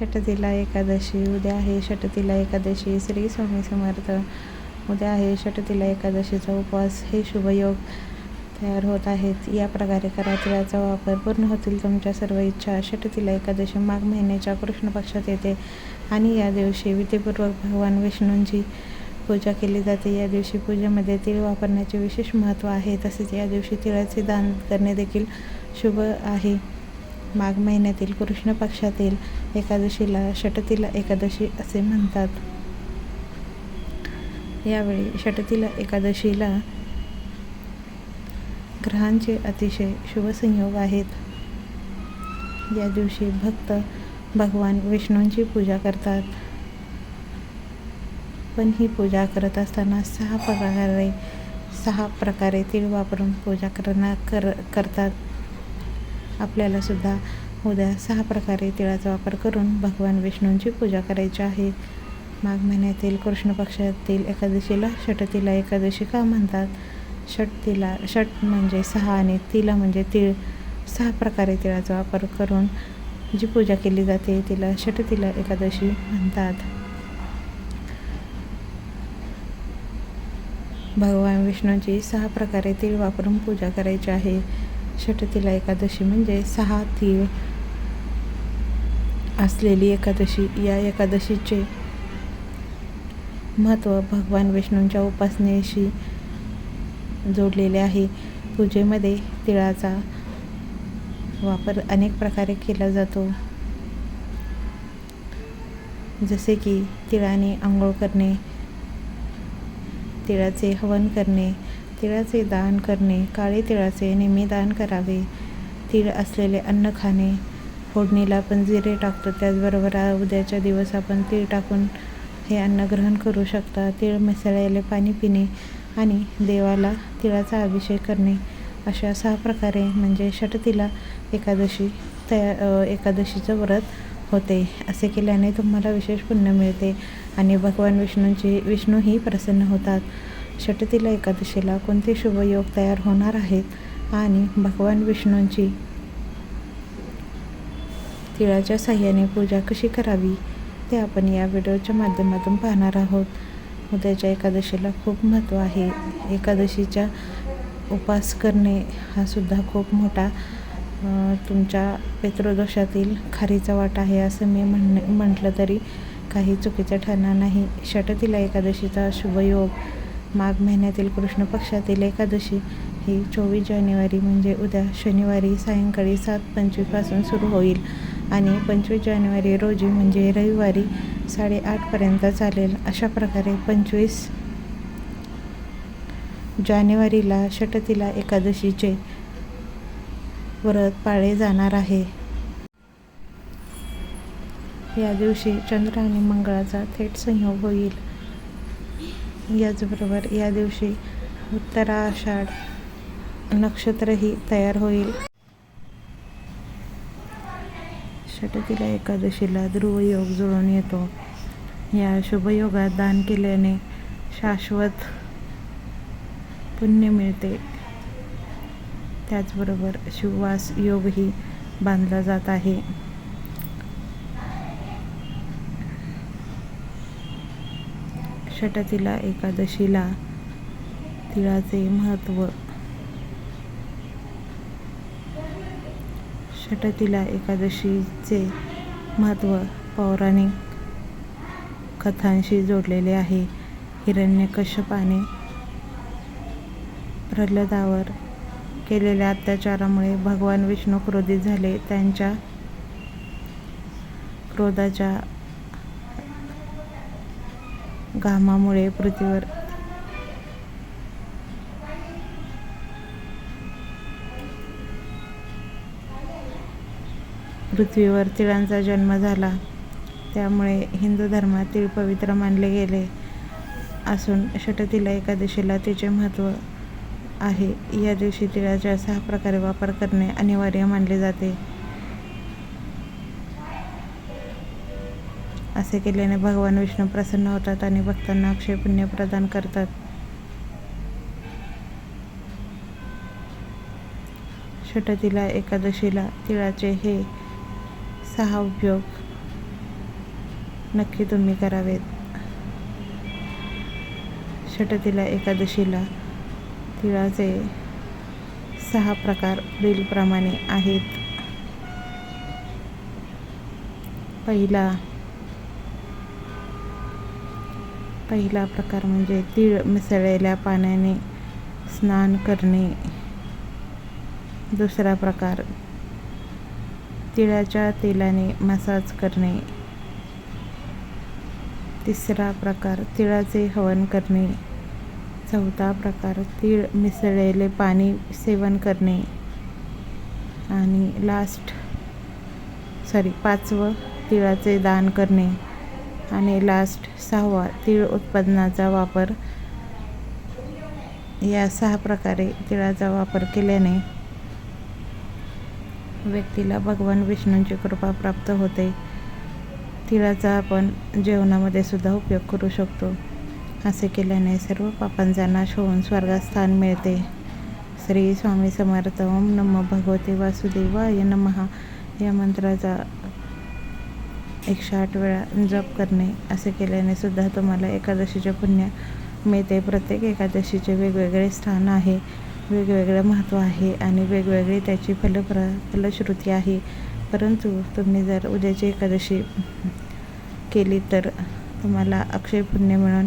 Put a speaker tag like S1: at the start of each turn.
S1: षटतिला एकादशी उद्या आहे षटतिला एकादशी श्री स्वामी समर्थ. उद्या आहे षटतिला एकादशीचा उपवास. हे शुभयोग तयार होत आहेत. या प्रकारे करा तिळाचा वापर पूर्ण होतील तुमच्या सर्व इच्छा. षटतिला एकादशी माघ महिन्याच्या कृष्ण पक्षात येते आणि या दिवशी विधीपूर्वक भगवान विष्णूंची पूजा केली जाते. या दिवशी पूजेमध्ये तीळ वापरण्याचे विशेष महत्त्व आहे. तसेच या दिवशी तिळाचे दान करणे देखील शुभ आहे. माघ महिन्यातील कृष्ण पक्षातील एकादशीला षटतीला एकादशी असे म्हणतात. यावेळी षटतीला एकादशीला ग्रहांचे अतिशय शुभसंयोग आहेत. या दिवशी भक्त भगवान विष्णूंची पूजा करतात. पण ही पूजा करत असताना सहा प्रकारे सहा प्रकारे तीळ वापरून पूजा करणार कर करतात. आपल्याला सुद्धा उद्या सहा प्रकारे तिळाचा वापर करून भगवान विष्णूंची पूजा करायची आहे. माघ महिन्यातील कृष्ण पक्षातील एकादशीला षटतिला एकादशी का म्हणतात? षट तिला षट म्हणजे सहा आणि तिला म्हणजे तीळ. सहा प्रकारे तिळाचा वापर करून जी पूजा केली जाते तिला षटतिला एकादशी म्हणतात. भगवान विष्णूची सहा प्रकारे तीळ वापरून पूजा करायची आहे. षटतिला एकादशी म्हणजे सहा तीळ असलेली एकादशी. या एकादशीचे महत्त्व भगवान विष्णूंच्या उपासनेशी जोडलेले आहे. पूजेमध्ये तिळाचा वापर अनेक प्रकारे केला जातो. जसे की तिळाने आंघोळ करणे तिळाचे हवन करणे तिळाचे दान करणे काळे तिळाचे नेहमी दान करावे. तीळ असलेले अन्न खाणे फोडणीला आपण जिरे टाकतो. त्याचबरोबर उद्याच्या दिवस आपण तीळ टाकून हे अन्न ग्रहण करू शकता. तीळ मिसळलेले पाणी पिणे आणि देवाला तिळाचा अभिषेक करणे अशा सहा प्रकारे म्हणजे षटतिला एकादशी तया एकादशीचं व्रत होते. असे केल्याने तुम्हाला विशेष पुण्य मिळते आणि भगवान विष्णूंची विष्णूही प्रसन्न होतात. षटतीला एकादशीला कोणते शुभयोग तयार होणार आहेत आणि भगवान विष्णूंची तिळाच्या साह्याने पूजा कशी करावी ते आपण या व्हिडिओच्या माध्यमातून पाहणार आहोत. उद्याच्या एकादशीला खूप महत्त्व आहे. एकादशीच्या उपास करणे हा सुद्धा खूप मोठा तुमच्या पितृदोषातील खारीचा वाटा आहे असं मी म्हण म्हटलं तरी काही चुकीचं ठरणार नाही. षटतीला एकादशीचा शुभयोग माघ महिन्यातील कृष्ण पक्षातील एकादशी ही चोवीस जानेवारी म्हणजे उद्या शनिवारी सायंकाळी सात पंचवीसपासून सुरू होईल. आणि पंचवीस जानेवारी रोजी म्हणजे रविवारी साडेआठपर्यंत चालेल. अशा प्रकारे पंचवीस जानेवारीला षटतिला एकादशीचे व्रत पाळले जाणार आहे. या दिवशी चंद्र आणि मंगळाचा थेट संयोग होईल. याचबरोबर या दिवशी उत्तराषाढ नक्षत्रही तयार होईल. षटकीला एकादशीला ध्रुवयोग जुळून येतो. या शुभयोगात दान केल्याने शाश्वत पुण्य मिळते. त्याचबरोबर शिववास योगही बांधला जात आहे. षटतिला एकादशीला तिळाचे महत्त्व. षटतिला एकादशीचे महत्त्व पौराणिक कथांशी जोडलेले आहे. हिरण्यकश्यपाने प्रल्हादावर केलेल्या अत्याचारामुळे भगवान विष्णू क्रोधित झाले. त्यांच्या क्रोधाच्या घामामुळे पृथ्वीवर. पृथ्वीवर तिळांचा जन्म झाला. त्यामुळे हिंदू धर्मात तिळ पवित्र मानले गेले असून षटतिला एकादशीला तिचे महत्त्व आहे. या दिवशी तिळाचा सहा प्रकारे वापर करणे अनिवार्य मानले जाते. असे केल्याने भगवान विष्णू प्रसन्न होतात आणि भक्तांना अक्षय पुण्य प्रदान करतात. षटतीला एकादशीला तिळाचे हे सहा उपयोग नक्की तुम्ही करावेत. षटतीला एकादशीला तिळाचे सहा प्रकार पुढीलप्रमाणे आहेत. पहिला पहिला प्रकार म्हणजे तीळ मिसळलेल्या पाण्याने स्नान करणे. दुसरा प्रकार तिळाच्या तेलाने मसाज करणे. तिसरा प्रकार तिळाचे हवन करणे. चौथा प्रकार तीळ मिसळलेले पाणी सेवन करणे. आणि लास्ट सॉरी पाचवं तिळाचे दान करणे. आणि लास्ट सहावा तीळ उत्पादनाचा वापर. या सहा प्रकारे तिळाचा वापर केल्याने व्यक्तीला भगवान विष्णूंची कृपा प्राप्त होते. तिळाचा आपण जेवणामध्ये सुद्धा उपयोग करू शकतो. असे केल्याने सर्व पापांचा नाश होऊन स्वर्गात स्थान मिळते. श्री स्वामी समर्थ. ओम नम भगवते वासुदेवाय नमहा या मंत्राचा एकशे आठ वेळा जप करणे असे केल्याने सुद्धा तुम्हाला एकादशीचे पुण्य मिळते. प्रत्येक एकादशीचे वेगवेगळे स्थान आहे. वेगवेगळं महत्त्व आहे आणि वेगवेगळी त्याची फलप्र फलश्रुती आहे. परंतु तुम्ही जर उद्याची एकादशी केली तर तुम्हाला अक्षय पुण्य मिळून